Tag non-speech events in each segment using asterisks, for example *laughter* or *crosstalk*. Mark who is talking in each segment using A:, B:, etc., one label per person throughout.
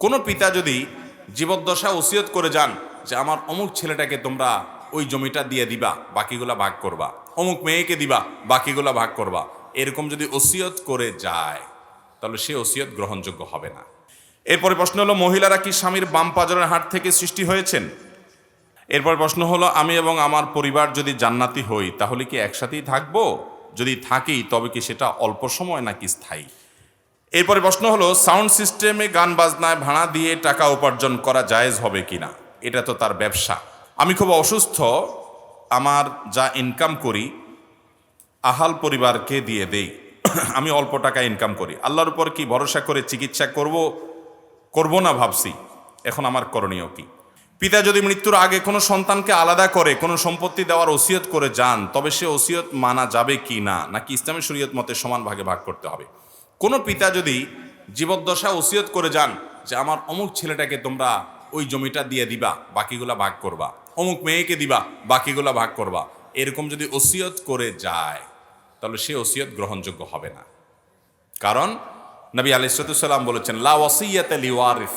A: কোনো পিতা যদি জীবদ্দশা ওসিয়ত করে যান যে আমার অমুক ছেলেটাকে তোমরা ওই জমিটা দিয়ে দিবা, বাকিগুলা ভাগ করবা। অমুক মেয়েকে দিবা, বাকিগুলা ভাগ করবা। এরকম যদি ওসিয়ত করে যায়, তাহলে সে ওসিয়ত গ্রহণযোগ্য হবে না। এরপরে প্রশ্ন হলো, মহিলারা কি স্বামীর বাম পাজরের হাট থেকে সৃষ্টি হয়েছেন? এরপর প্রশ্ন হলো, আমি এবং আমার পরিবার যদি জান্নাতি হই, তাহলে কি একসাথেই থাকব? যদি থাকি, তবে কি সেটা অল্প সময় নাকি স্থায়ী? এরপরে প্রশ্ন হলো সাউন্ড সিস্টেমে গান বাজনায় ভাড়া দিয়ে টাকা উপার্জন করা জায়েজ হবে কিনা এটা তো তার ব্যবসা। আমি খুব অসুস্থ, আমার যা ইনকাম করি, আহাল পরিবারকে দিয়ে দেই। *clears throat* আমি অল্প টাকা ইনকাম করি। আল্লাহর উপর কি ভরসা করে চিকিৎসা করব? করব না ভাবছি। এখন আমার করণীয় কি? পিতা যদি মৃত্যুর আগে কোনো সন্তানকে আলাদা করে, কোনো সম্পত্তি দেওয়ার ওসিয়ত করে যান, তবে সে ওসিয়ত মানা যাবে কি না? নাকি ইসলামী শরীয়ত মতে সমান ভাগে ভাগ করতে হবে? কোনো পিতা যদি জীবদ্দশা ওসিয়ত করে যান যে আমার অমুক ছেলেটাকে তোমরা ওই জমিটা দিয়ে দিবা, বাকিগুলা ভাগ করবা। অমুক মেয়েকে দিবা, বাকিগুলা ভাগ করবা। এরকম যদি ওসিয়ত করে যায়, তাহলে সে ওসিয়ত গ্রহণযোগ্য হবে না। কারণ নবী আলিসাল্লাম বলেছেন, লা ওসিয়াত লি ওয়ারিফ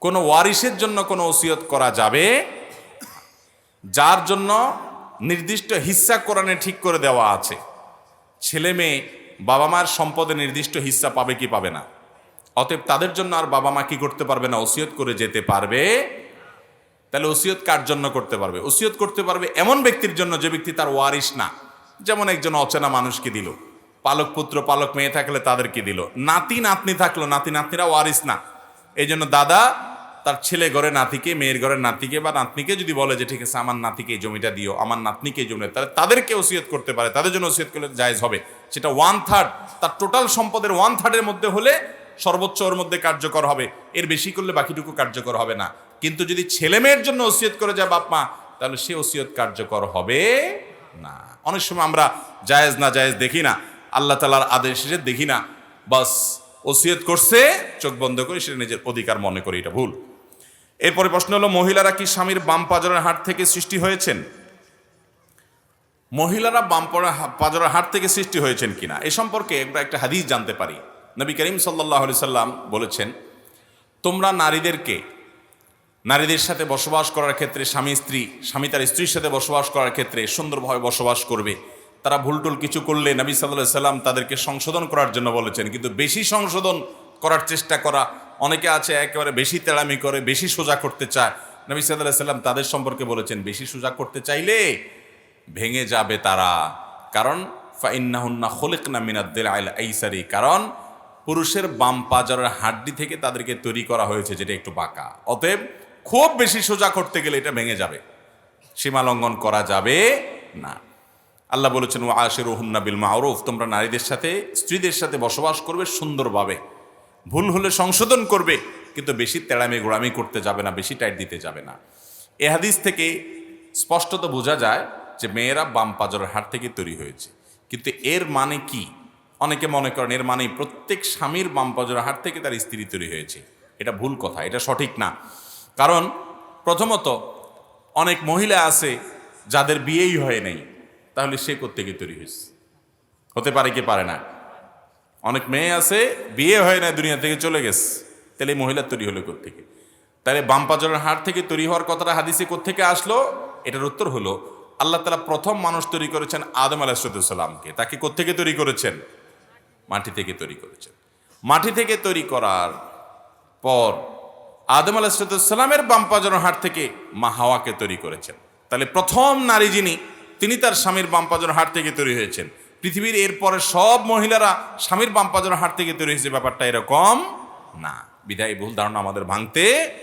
A: কোনো ওয়ারিসের জন্য কোনো ওসিয়ত করা যাবে যার জন্য নির্দিষ্ট হিস্সা কোরআনে ঠিক করে দেওয়া আছে। ছেলে মেয়ে বাবা মার সম্পদে নির্দিষ্ট হিস্সা পাবে কি পাবে না? অতএব তাদের জন্য আর বাবা মা কি করতে পারবে না? ওসিয়ত করে যেতে পারবে। তাহলে ওসিয়ত কার জন্য করতে পারবে? ওসিয়ত করতে পারবে এমন ব্যক্তির জন্য যে ব্যক্তি তার ওয়ারিস না। যেমন একজন অচেনা মানুষকে দিল। পালক পুত্র, পালক মেয়ে থাকলে তাদেরকে দিল। নাতি, নাতনি থাকল, নাতি, নাতনিরা ওয়ারিস না। এই জন্য দাদা তার ছেলে ঘরে নাতিকে, মেয়ের ঘরের নাতিকে বা নাতনিকে যদি বলে যে, ঠিক আছে, আমার নাতিকে এই জমিটা দিও, আমার নাতনিকে এই জমিটা তাহলে তাদেরকে ওসিয়ত করতে পারে। তাদের জন্য ওসিয়ত করলে জায়েজ হবে। সেটা ওয়ান থার্ড তার টোটাল সম্পদের ওয়ান থার্ডের মধ্যে হলে সর্বোচ্চ ওর মধ্যে কার্যকর হবে। এর বেশি করলে বাকিটুকু কার্যকর হবে না। কিন্তু যদি ছেলে মেয়ের জন্য ওসিয়ত করে যায় বাপ মা, তাহলে সে ওসিয়ত কার্যকর হবে না। অনেক সময় আমরা জায়েজ না জায়েজ দেখি না। আল্লাহ তালার আদেশ দেখি না। বাস ওসিয়ত করছে, চোখ বন্ধ করে সে নিজের অধিকার মনে করে, এটা ভুল। এরপরে প্রশ্ন হলো, মহিলারা কি স্বামীর বাম পাজরের হাট থেকে সৃষ্টি হয়েছেন? মহিলারা বাম পাজরের হাট থেকে সৃষ্টি হয়েছেন কিনা? এ সম্পর্কে আমরা একটা হাদিস জানতে পারি। নবী করিম সাল্লাহ আলি সাল্লাম বলেছেন, তোমরা নারীদেরকে, নারীদের সাথে বসবাস করার ক্ষেত্রে স্বামী, স্ত্রী, স্বামী তার স্ত্রীর সাথে বসবাস করার ক্ষেত্রে সুন্দরভাবে বসবাস করবে। তারা ভুলটুল কিছু করলে নবী সাল্লাহ সাল্লাম তাদেরকে সংশোধন করার জন্য বলেছেন। কিন্তু বেশি সংশোধন করার চেষ্টা করা অনেকে আছে একেবারে বেশি তেড়ামি করে, বেশি সোজা করতে চায়। নবী সাল্লাহ সাল্লাম তাদের সম্পর্কে বলেছেন, বেশি সোজা করতে চাইলে ভেঙে যাবে তারা। কারণ, ফাইন্নাহুন্না খোলেকনা মিনাদ্দের আইল আইসারি। কারণ, পুরুষের বাম পাজারের হাড্ডি থেকে তাদেরকে তৈরি করা হয়েছে যেটা একটু বাঁকা। অতএব, খুব বেশি সোজা করতে গেলে এটা ভেঙে যাবে। সীমা লঙ্ঘন করা যাবে না। আল্লাহ বলেছেন ও আশের হুন্না বিল মাহরুফ তোমরা নারীদের সাথে, স্ত্রীদের সাথে বসবাস করবে সুন্দরভাবে। ভুল হলে সংশোধন করবে, কিন্তু বেশি তেড়ামি গোড়ামি করতে যাবে না, বেশি টাইট দিতে যাবে না। এ হাদিস থেকে স্পষ্টত বোঝা যায় যে মেয়েরা বাম পাজরের হাট থেকে তৈরি হয়েছে। কিন্তু এর মানে কি? অনেকে মনে করেন এর মানে প্রত্যেক স্বামীর বাম পাজরের হাট থেকে তার স্ত্রী তৈরি হয়েছে। এটা ভুল কথা, এটা সঠিক না। কারণ প্রথমত, অনেক মহিলা আছে যাদের বিয়েই হয় নাই, তাহলে সে কোত্থেকে তৈরি হয়েছে? হতে পারে কি পারে না? অনেক মেয়ে আছে, বিয়ে হয় না দুনিয়া থেকে চলে গেছে। তাহলে এই মহিলা তৈরি হলো থেকে তাহলে বাম পাজরের হাট থেকে তৈরি হওয়ার কথাটা হাদিসে কোত্থেকে আসলো? এটার উত্তর হলো, আল্লাহ তালা প্রথম মানুষ তৈরি করেছেন আদম আলাহিসাল্লামকে তাকে কোত্থেকে তৈরি করেছেন? মাটি থেকে তৈরি করেছেন। মাটি থেকে তৈরি করার পর আদম আলাহিসাল্লামের বাম পাজরের হাট থেকে মা হাওয়াকে তৈরি করেছেন। তাহলে প্রথম নারী যিনি, তিনি তার স্বামীর বামপাজরের হাট থেকে তৈরি হয়েছেন। পৃথিবীর এরপরে সব মহিলারা স্বামীর বাম হাট থেকে তৈরি হয়েছে, ব্যাপারটা এরকম না। বিধায় ভুল ধারণা আমাদের ভাঙতে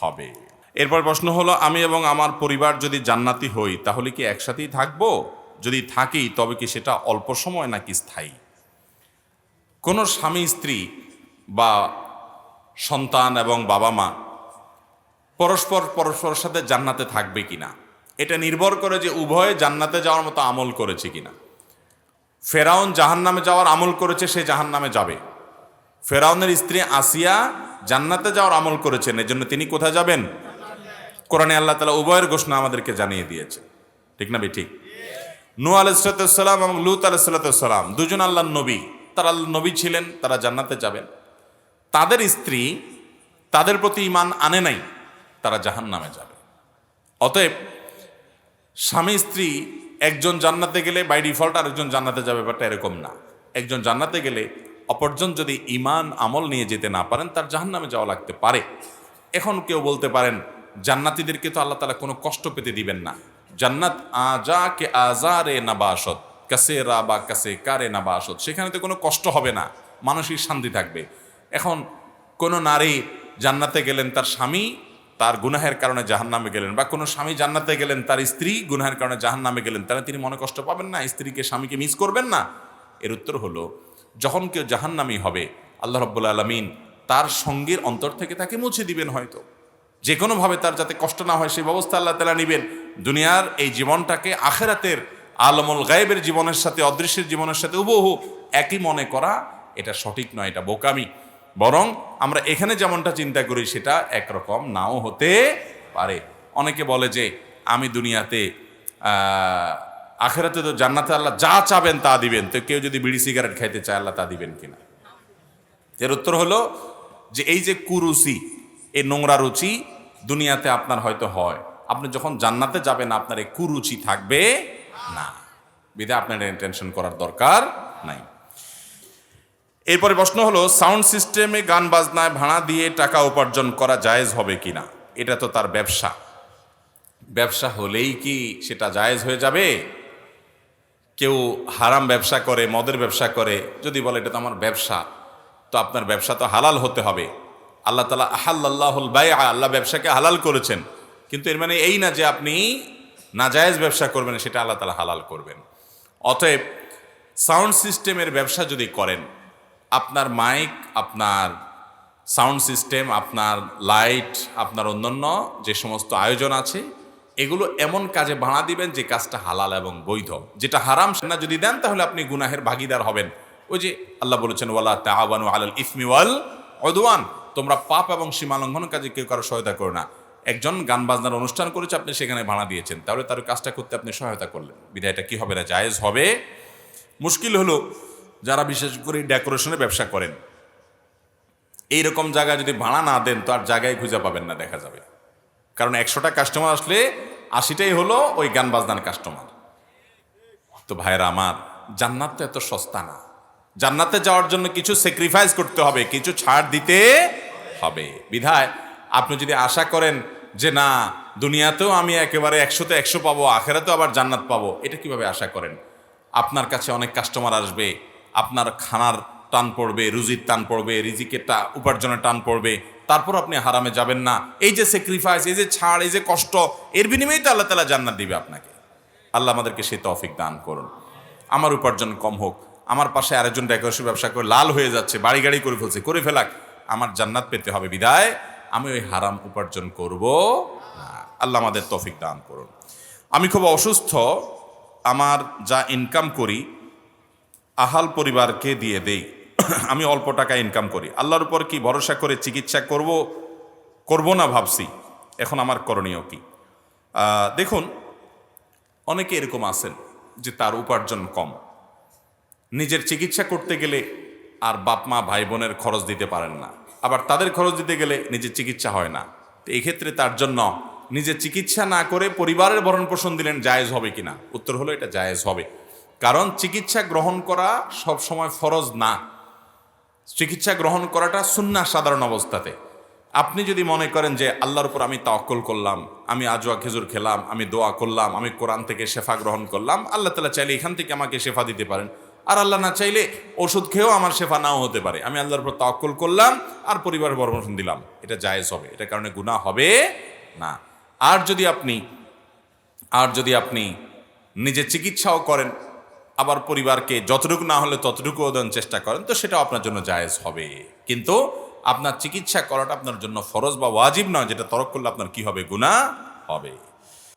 A: হবে। এরপর প্রশ্ন হলো, আমি এবং আমার পরিবার যদি জান্নাতি হই, তাহলে কি একসাথেই থাকব? যদি থাকি, তবে কি সেটা অল্প সময় নাকি স্থায়ী? কোনো স্বামী, স্ত্রী বা সন্তান এবং বাবা মা পরস্পর পরস্পরের সাথে জান্নাতে থাকবে কিনা? এটা নির্ভর করে যে উভয়ে জান্নাতে যাওয়ার মতো আমল করেছে কিনা। ফেরাউন জাহান্নামে যাওয়ার আমল করেছে, সে জাহান্নামে যাবে। ফেরাউনের স্ত্রী আসিয়া জান্নাতে যাওয়ার আমল করেছেন, এজন্য তিনি কোথায় যাবেন? কোরআনে আল্লাহ তালা উভয়ের ঘোষণা আমাদেরকে জানিয়ে দিয়েছে। ঠিক না ঠিক নু আলাইসালাম এবং লুত আলাইসাল্লাম দুজন আল্লাহ নবী। তারা নবী ছিলেন, তারা জান্নাতে যাবেন। তাদের স্ত্রী তাদের প্রতি ইমান আনে নাই, তারা জাহান নামে যাবে। অতএব স্বামী স্ত্রী একজন জান্নাতে গেলে বাই ডিফল্ট আরেকজন জান্নাতে যাবে ব্যাপারটা এরকম না। একজন জান্নাতে গেলে অপরজন যদি ইমান আমল নিয়ে যেতে না পারেন, তার জাহান নামে যাওয়া লাগতে পারে। এখন কেউ বলতে পারেন, জান্নাতিদেরকে তো আল্লাহ তালা কোনো কষ্ট পেতে দিবেন না। জান্নাত আজা কে আজারে নাবাসত, কাসে রা বা কাসে কারে নাবাসত, সেখানে তো কোনো কষ্ট হবে না, মানসিক শান্তি থাকবে। এখন কোনো নারী জান্নাতে গেলেন, তার স্বামী তার গুনাহের কারণে জাহান নামে গেলেন বা কোনো স্বামী জান্নাতে গেলেন, তার স্ত্রী গুনাহের কারণে জাহান নামে গেলেন, তাহলে তিনি মনে কষ্ট পাবেন না, স্ত্রীকে, স্বামীকে মিস করবেন না। এর উত্তর হলো, যখন কেউ জাহান্নামি হবে, আল্লাহ রব্বুল আলমিন তার সঙ্গীর অন্তর থেকে তাকে মুছে দিবেন হয়তো। যে কোনোভাবে তার যাতে কষ্ট না হয়, সেই ব্যবস্থা আল্লাহ তালা নিবেন। দুনিয়ার এই জীবনটাকে আখেরাতের আলমুল গায়েবের জীবনের সাথে, অদৃশ্যের জীবনের সাথে উবহু একই মনে করা, এটা সঠিক নয়, এটা বোকামি। বরং আমরা এখানে যেমনটা চিন্তা করি, সেটা একরকম নাও হতে পারে। অনেকে বলে যে, আমি দুনিয়াতে আখেরাতে তো জান্নাতে আল্লাহ যা চাবেন তা দিবেন। তো কেউ যদি বিড়ি সিগারেট খাইতে চায়, আল্লাহ তা দিবেন কিনা? এর উত্তর হলো যে, এই যে কুরুচি, এই নোংরা রুচি দুনিয়াতে আপনার হয়তো হয়। আপনি যখন জান্নাতে যাবেন, আপনার এই কুরুচি থাকবে না। বিধে আপনার টেনশন করার দরকার নাই। এরপরে প্রশ্ন হলো সাউন্ড সিস্টেমে গান বাজনায় ভাড়া দিয়ে টাকা উপার্জন করা জায়েজ হবে কিনা এটা তো তার ব্যবসা। ব্যবসা হলেই কি সেটা জায়েজ হয়ে যাবে? কেউ হারাম ব্যবসা করে, মদের ব্যবসা করে, যদি বলে, এটা তো আমার ব্যবসা, তো আপনার ব্যবসা তো হালাল হতে হবে। আল্লাহ তালা আহাল্লাহুল বাই আল্লাহ ব্যবসাকে হালাল করেছেন। কিন্তু এর মানে এই না যে আপনি নাজায়েজ ব্যবসা করবেন, সেটা আল্লাহ তালা হালাল করবেন। অতএব সাউন্ড সিস্টেমের ব্যবসা যদি করেন আপনার মাইক আপনার সাউন্ড সিস্টেম আপনার লাইট আপনার অন্যান্য যে সমস্ত আয়োজন আছে, এগুলো এমন কাজে ভাড়া দিবেন যে কাজটা হালাল এবং বৈধ। যেটা হারাম সেটা যদি দেন, তাহলে আপনি গুনাহের ভাগিদার হবেন। ওই যে আল্লাহ বলেছেন, ওয়ালা তাআবানু আলাল ইসমি ওয়াল উদওয়ান। তোমরা পাপ এবং সীমা লঙ্ঘন কাজে কেউ কারও সহায়তা করো না। একজন গান বাজনার অনুষ্ঠান করেছে, আপনি সেখানে ভাড়া দিয়েছেন। তাহলে তার কাজটা করতে আপনি সহায়তা করলেন। বিধায়টা কি হবে না? জায়েজ হবে। মুশকিল হলো যারা বিশেষ করে ডেকোরেশনের ব্যবসা করেন। এইরকম জায়গায় যদি ভাড়া না দেন, তো আর জায়গায় খুঁজে পাবেন না, দেখা যাবে। কারণ একশোটা কাস্টমার আসলে আশিটাই হলো ওই গান বাজনার কাস্টমার তো ভাইরা আমার, জান্নাত তো এত সস্তা না। জান্নাতে যাওয়ার জন্য কিছু স্যাক্রিফাইস করতে হবে, কিছু ছাড় দিতে হবে। বিধায়, আপনি যদি আশা করেন যে না, দুনিয়াতেও আমি একেবারে একশোতে একশো পাবো, আখেরাতেও আবার জান্নাত পাবো, এটা কীভাবে আশা করেন? আপনার কাছে অনেক কাস্টমার আসবে আপনার খানার টান পড়বে, রুজির টান পড়বে, রিজিকের টা, উপার্জনের টান পড়বে, তারপর আপনি হারামে যাবেন না। এই যে স্যাক্রিফাইস এই যে ছাড়, এই যে কষ্ট, এর বিনিময়েই তো আল্লাহ তালা জান্নাত দিবে আপনাকে। আল্লাহ আমাদেরকে সেই তৌফিক দান করুন। আমার উপার্জন কম হোক, আমার পাশে আরেকজন ডেকোরেশন ব্যবসা করে লাল হয়ে যাচ্ছে, বাড়ি গাড়ি করে ফেলছে, করে ফেলাক, আমার জান্নাত পেতে হবে বিদায়। আমি ওই হারাম উপার্জন করব আল্লাহ আমাদের তৌফিক দান করুন। আমি খুব অসুস্থ, আমার যা ইনকাম করি আহাল পরিবারকে দিয়ে দেই। আমি অল্প টাকা ইনকাম করি। আল্লাহর উপর কি ভরসা করে চিকিৎসা করব? করব না ভাবছি। এখন আমার করণীয় কি? দেখুন, অনেকে এরকম আছেন যে তার উপার্জন কম। নিজের চিকিৎসা করতে গেলে আর বাপ, মা, ভাই, বোনের খরচ দিতে পারেন না। আবার তাদের খরচ দিতে গেলে নিজের চিকিৎসা হয় না। তো এই ক্ষেত্রে তার জন্য নিজের চিকিৎসা না করে পরিবারের ভরণ পোষণ দিলেন জায়েজ হবে কিনা? উত্তর হলো এটা জায়েজ হবে। কারণ চিকিৎসা গ্রহণ করা সব সময় ফরজ না। চিকিৎসা গ্রহণ করাটা সুন্না সাধারণ অবস্থাতে। আপনি যদি মনে করেন যে আল্লাহর উপর আমি তাওয়াক্কুল করলাম, আমি আজোয়া খেজুর খেলাম, আমি দোয়া করলাম, আমি কোরআন থেকে শেফা গ্রহণ করলাম, আল্লাহ তালা চাইলে এখান থেকে আমাকে শেফা দিতে পারেন। আর আল্লাহ না চাইলে ওষুধ খেয়েও আমার শেফা নাও হতে পারে। আমি আল্লাহর উপর তাওয়াক্কুল করলাম, আর পরিবারের বর্মশন দিলাম। এটা জায়েজ হবে এটা কারণে গুনাহ হবে না। আর যদি আপনি, আর যদি আপনি নিজে চিকিৎসাও করেন আবার পরিবারকে যতটুকু না হলে ততটুকু দেন চেষ্টা করেন, তো সেটা আপনার জন্য জায়েজ হবে। কিন্তু আপনার চিকিৎসা করাটা আপনার জন্য ফরজ বা ওয়াজিব নয়, যেটা তরক করলে আপনার কি হবে? গুণা হবে।